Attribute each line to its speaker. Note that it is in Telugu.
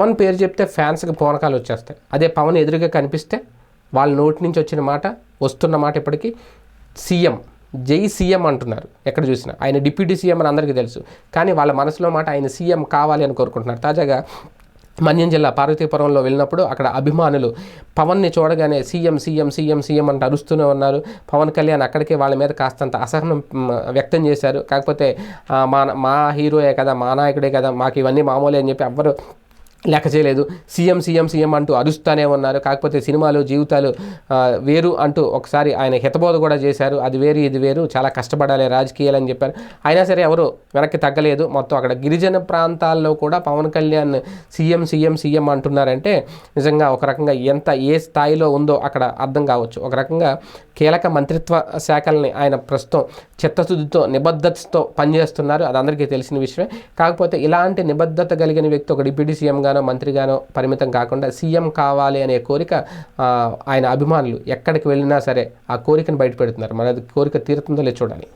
Speaker 1: పవన్ పేరు చెప్తే ఫ్యాన్స్కి పూనకాలు వచ్చేస్తాయి. అదే పవన్ ఎదురుగా కనిపిస్తే వాళ్ళ నోటి నుంచి వచ్చిన మాట వస్తున్న మాట ఇప్పటికీ సీఎం జై సీఎం అంటున్నారు. ఎక్కడ చూసినా. ఆయన డిప్యూటీ సీఎం అని అందరికీ తెలుసు. కానీ వాళ్ళ మనసులో మాట ఆయన సీఎం కావాలి అని కోరుకుంటున్నారు. తాజాగా మన్యం జిల్లా పార్వతీపురంలో వెళ్ళినప్పుడు అక్కడ అభిమానులు పవన్ని చూడగానే సీఎం సీఎం సీఎం సీఎం అంటే అరుస్తూనే ఉన్నారు. పవన్ కళ్యాణ్ అక్కడికే వాళ్ళ మీద కాస్తంత అసహనం వ్యక్తం చేశారు. కాకపోతే మా మా హీరోయే కదా మా నాయకుడే కదా మాకు ఇవన్నీ మామూలే అని చెప్పి ఎవ్వరు లెక్క చేయలేదు. సీఎం సీఎం సీఎం అంటూ అరుస్తూనే ఉన్నారు. కాకపోతే సినిమాలు జీవితాలు వేరు అంటూ ఒకసారి ఆయన హితబోధ కూడా చేశారు. అది వేరు ఇది వేరు. చాలా కష్టపడాలి రాజకీయాలు అని చెప్పారు. అయినా సరే ఎవరు వెనక్కి తగ్గలేదు. మొత్తం అక్కడ గిరిజన ప్రాంతాల్లో కూడా Pawan Kalyan CM CM CM అంటున్నారంటే నిజంగా ఒక రకంగా ఎంత ఏ స్థాయిలో ఉందో అక్కడ అర్థం కావచ్చు. ఒక రకంగా కీలక మంత్రిత్వ శాఖల్ని ఆయన ప్రస్తుతం చిత్తశుద్ధితో నిబద్ధతతో పనిచేస్తున్నారు. అది అందరికీ తెలిసిన విషయమే. కాకపోతే ఇలాంటి నిబద్ధత కలిగిన వ్యక్తి ఒక డిప్యూటీ సీఎంగా మంత్రిగానో పరిమితం కాకుండా సీఎం కావాలి అనే కోరిక ఆయన అభిమానులు ఎక్కడికి వెళ్ళినా సరే ఆ కోరికను బయటపెడుతున్నారు. మరి అది కోరిక తీరుతుందో లేదో చూడాలి.